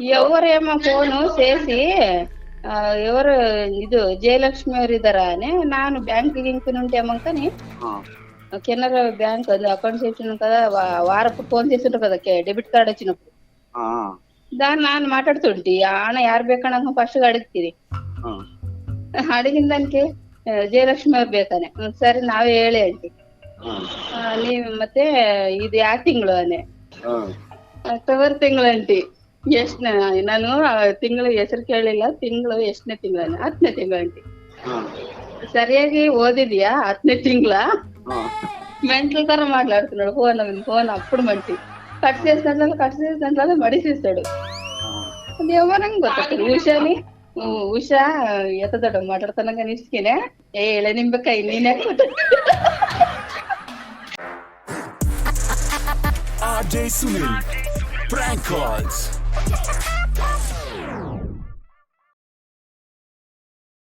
ఎవరేమో phone చేసి ఆ, ఎవరు ಇದು ಜಯಲಕ್ಷ್ಮಿ ಅವರು ಇದಾರಾನೆ ನಾನು ಬ್ಯಾಂಕ್ ಗಿಂಕ್ నుండి ఏమంకని కెనరా బ్యాంక్ అది అకౌంట్ చేసిన కదా వా- వారపు ఫోన్ చేసిండ్రు కదా డెబిట్ కార్డ్ వచ్చినప్పుడు దాన్ని నాన్న మాట్లాడుతుంటి ఆన ಯಾರು ಬೇಕಣ್ಣ ಫಸ್ಟ್ ಅಡಗ್ತೀರಿ ಅಡಗಿನ దానికి ಆ, ಜಯಲಕ್ಷ್ಮಿ ಅವ್ರು ಬೇಕಾನೆ ಹ್ಮ್, ಸರಿ ನಾವೇ ಹೇಳಿ ಆಂಟಿ ಆ, ನೀವ್ ಮತ್ತೆ ಇದು ಯಾವ ತಿಂಗಳು ಅನೆ ಅಕ್ಟೋಬರ್ ತಿಂಗಳು ಆಂಟಿ ಎಷ್ಟನೇ ನಾನು ತಿಂಗಳು ಹೆಸರು ಕೇಳಿಲ್ಲ ತಿಂಗಳು ಎಷ್ಟನೇ ತಿಂಗಳು ಹತ್ತನೇ ತಿಂಗಳು ಆಂಟಿ ಸರಿಯಾಗಿ ಓದಿದ್ಯಾ ಹತ್ತನೇ ತಿಂಗಳ మెంటల్ ತರ మాట్లాడుతున్నాడు ఫోన్ ఫోన్ అప్పుడు మంటి కట్ చేసినట్లు కట్ చేసినట్లు మడిసిస్తాడు అది ఎవరంగా ಗೊತ್ತಾಗ್ತದೆ ఉషాని ಹ್ಮ್, ಉಷಾ ಎತ್ತದಡ ಮಾತಾಡ್ತಾನಂಗ ನಿಸ್ಕಿನೆ ಏ ಎಳೆ ನಿಂಬೆಕಾಯಿ ನೀನೇ RJ Sunil. Let's go.